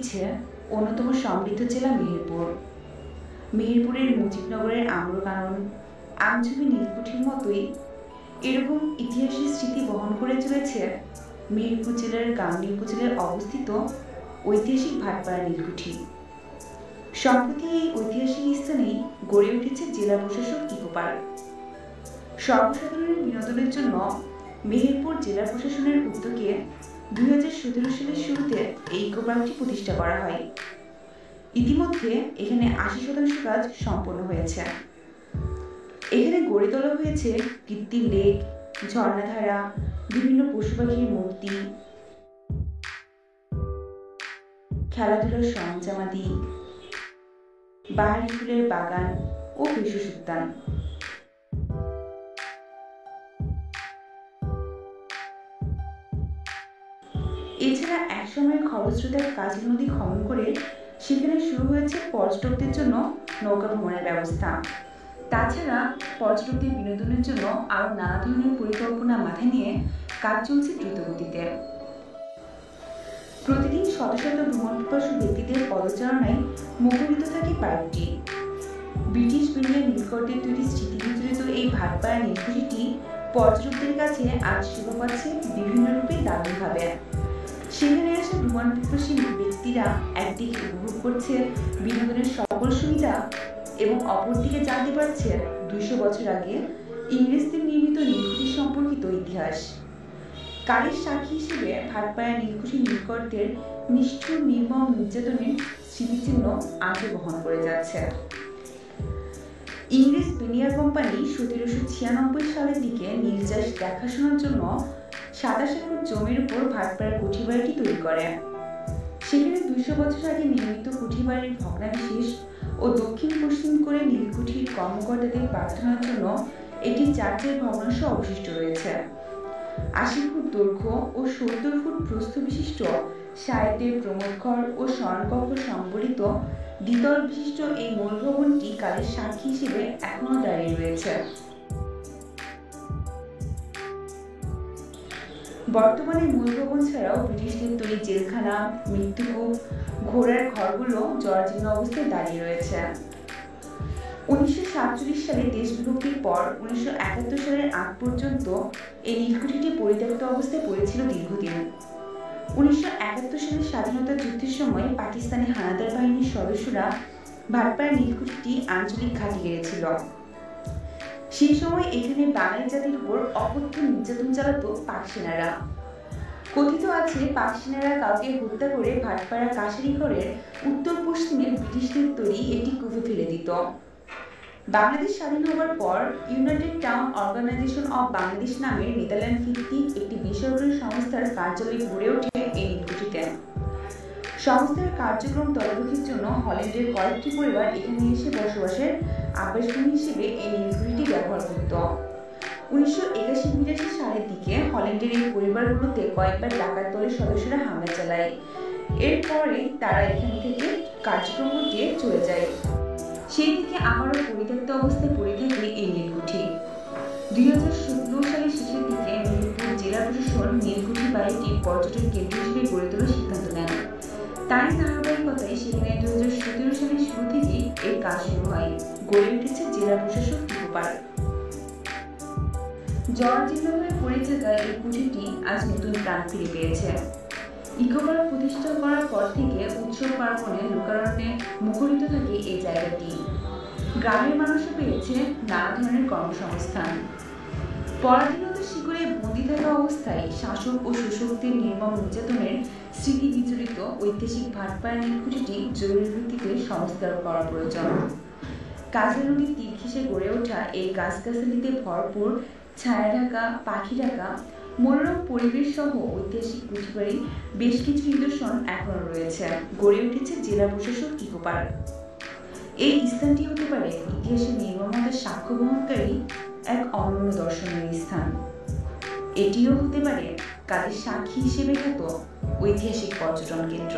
দিচ্ছে অন্যতম সমৃদ্ধ জেলা মেহেরপুর। মেহেরপুরের মুজিবনগরের আম্রকানন আমঝুবি নীলকুঠির মতোই এরকম ইতিহাসের স্মৃতি বহন করে চলেছে মেহেরপুর জেলার গাংনী উপজেলায় অবস্থিত ঐতিহাসিক ভাটপাড়া নীলকুঠি। সম্প্রতি এই ঐতিহাসিক স্থানেই গড়ে উঠেছে জেলা প্রশাসক ইকো পার্ক। সর্বসাধারণের বিনোদনের জন্য মেহেরপুর জেলা প্রশাসনের উদ্যোগে দুই হাজার সতেরো সালের শুরুতে এই ইকো প্রতিষ্ঠা করা হয়। ইতিমধ্যে এখানে আশি শতাংশ কাজ সম্পন্ন হয়েছে। এখানে গড়ে তোলা হয়েছে কৃত্রিম লেক, ঝর্ণাধারা, বিভিন্ন পশু পাখির মূর্তি, খেলাধুলার সরঞ্জামাদি, বাহারি ফুলের বাগান ও ভেষজ উদ্যান। একসময় খরস্রোতার কাজী নদী খনন করে সেখানে শুরু হয়েছে পর্যটকদের জন্য নৌকা ভ্রমণের ব্যবস্থা। তাছাড়া পর্যটকদের বিনোদনের জন্য আরও নানা ধরনের পরিকল্পনা মাথায় নিয়ে কাজ চলছে দ্রুতগতিতে। প্রতিদিন শত শত ভ্রমণ পিপাসু ব্যক্তিদের পদচারণায় মুখরিত থাকে পার্কটি ব্রিটিশ বিনিয়োগ নীলকর্ডের তৈরি স্মৃতিবিজড়িত এই ভাটপাড়া নীলকুঠিটি পর্যটকদের কাছে আজ সেবা পাচ্ছে বিভিন্ন রূপে দারুণভাবে। সেখানে আসা ভ্রমণ পিপাসী ব্যক্তিরা একদিকে উপভোগ করছে বিনোদনের সকল সুবিধা এবং অপরদিকে জানতে পারছে দুইশো বছর আগে ইংরেজদের নির্মিত সম্পর্কিত ইতিহাস। সাক্ষী হিসেবে নিষ্ঠুর নির্মম নির্যাতনের স্মৃতিচিহ্ন আজও বহন করে যাচ্ছে। ইংরেজ বেনিয়ার কোম্পানি সতেরোশো ছিয়ানব্বই সালের দিকে নীল চাষ দেখাশোনার জন্য সাতাশ একর জমির উপর ভাটপাড়ার কুঠি বাড়িটি তৈরি করে। সেখানে দুইশো বছর আগে নির্মিত কুঠি বাড়ির ভগ্নাবিশেষ ও দক্ষিণ পশ্চিম করে নীলকুঠির কর্মকর্তাদের প্রার্থনার জন্য একটি চার্চের ভগ্নাংশ অবশিষ্ট রয়েছে। আশি ফুট দৈর্ঘ্য ও সত্তর ফুট প্রস্থ বিশিষ্ট সাহিত্যের প্রমোদঘর ও স্মরণকক্ষ সংবলিত দ্বিতল বিশিষ্ট এই মূল ভবনটি কালের সাক্ষী হিসেবে এখনও দাঁড়িয়ে রয়েছে। বর্তমানে মূল ভবন ছাড়াও ব্রিটিশদের তৈরি জেলখানা, মৃত্যুকূপ, ঘোড়ার ঘরগুলো জরাজীর্ণ অবস্থায় দাঁড়িয়ে রয়েছে। উনিশশো সাতচল্লিশ সালে দেশ বিভক্তির পর উনিশশো একাত্তর সালের আগ পর্যন্ত এই নীলকুঠিটি পরিত্যক্ত অবস্থায় পড়েছিল দীর্ঘদিন। উনিশশো একাত্তর সালের স্বাধীনতা যুদ্ধের সময় পাকিস্তানি হানাদার বাহিনীর সদস্যরা ভাটপাড়া নীলকুঠিটি আঞ্চলিক ঘাঁটি গেড়েছিল সেই সময় এখানে বাঙালি জাতির উপর অকথ্য নির্যাতন চালাত পাক সেনারা। কথিত আছে, পাক সেনারা কাউকে হত্যা করে ভাটপাড়া কাশারি ঘরের উত্তর পশ্চিমে ব্রিটিশদের তৈরি একটি কূপে ফেলে দিত। বাংলাদেশ স্বাধীন হওয়ার পর united town organization of Bangladesh নামের নেদারল্যান্ড ভিত্তিক একটি বেসরকারি সংস্থার কার্যালয় গড়ে ওঠে এই নীলকুঠিতে সংস্থার কার্যক্রম তদারকির জন্য হল্যান্ডের কয়েকটি পরিবার এখানে এসে বসবাসের আবাসভূমি হিসেবে এই নীলকুঠিটি ব্যবহার করত। উনিশশো একাশি বিরাশি সালের দিকে হল্যান্ডের এই পরিবারগুলোতে কয়েকবার ডাকাত দলের সদস্যরা হামলা চালায়। এরপরে তারা এখান থেকে কার্যক্রম গুটিয়ে চলে যায়। সেই থেকে আবারও পরিত্যক্ত অবস্থায় পড়ে থাকে এই নীলকুঠি। দুই হাজার ষোলো সালের শেষের দিকে মেহেরপুর জেলা প্রশাসন নীলকুঠি বাড়িটি পর্যটন কেন্দ্র হিসেবে গড়ে তোলার সিদ্ধান্ত নেন। তারই ধারাবাহিকতায় সেখানে দু হাজার সতেরো সালের শুরু থেকেই এর কাজ শুরু হয়। গড়ে উঠেছে জেলা প্রশাসক পার্ক জরাজীর্ণ হয়ে পড়ে থাকা এই কুঠিটি আজ নতুন প্রাণ ফিরে পেয়েছে। ইকোপার্ক প্রতিষ্ঠা করার পর থেকে উৎসব পার্বণে লোকারণ্যে মুখরিত থাকে এই জায়গাটি। গ্রামের মানুষও পেয়েছে নানা ধরনের কর্মসংস্থান। পরাধীনতার শিকড়ে বন্দি থাকা অবস্থায় শাসক ও শোষকদের নির্মম নির্যাতনের স্মৃতি বিচলিত ঐতিহাসিক ভাটপাড়া নীলকুঠিটি জরুরি ভিত্তিতে সংস্কার করা প্রয়োজন কাজা নদীর তীর ঘেঁষে গড়ে ওঠা এই গাছগাছালিতে ভরপুর ছায়া ঢাকা পাখি ঢাকা মনোরম পরিবেশ সহ ঐতিহাসিক কুঠিবাড়ি বেশ কিছু নিদর্শন এখনও রয়েছে। গড়ে উঠেছে জেলা প্রশাসক ইকো পার্ক এই স্থানটি হতে পারে ইতিহাসের নির্মমতার সাক্ষ্য বহনকারী এক অনন্য দর্শনীয় স্থান। এটিও হতে পারে কাজের সাক্ষী হিসেবে খ্যাত ঐতিহাসিক পর্যটন কেন্দ্র।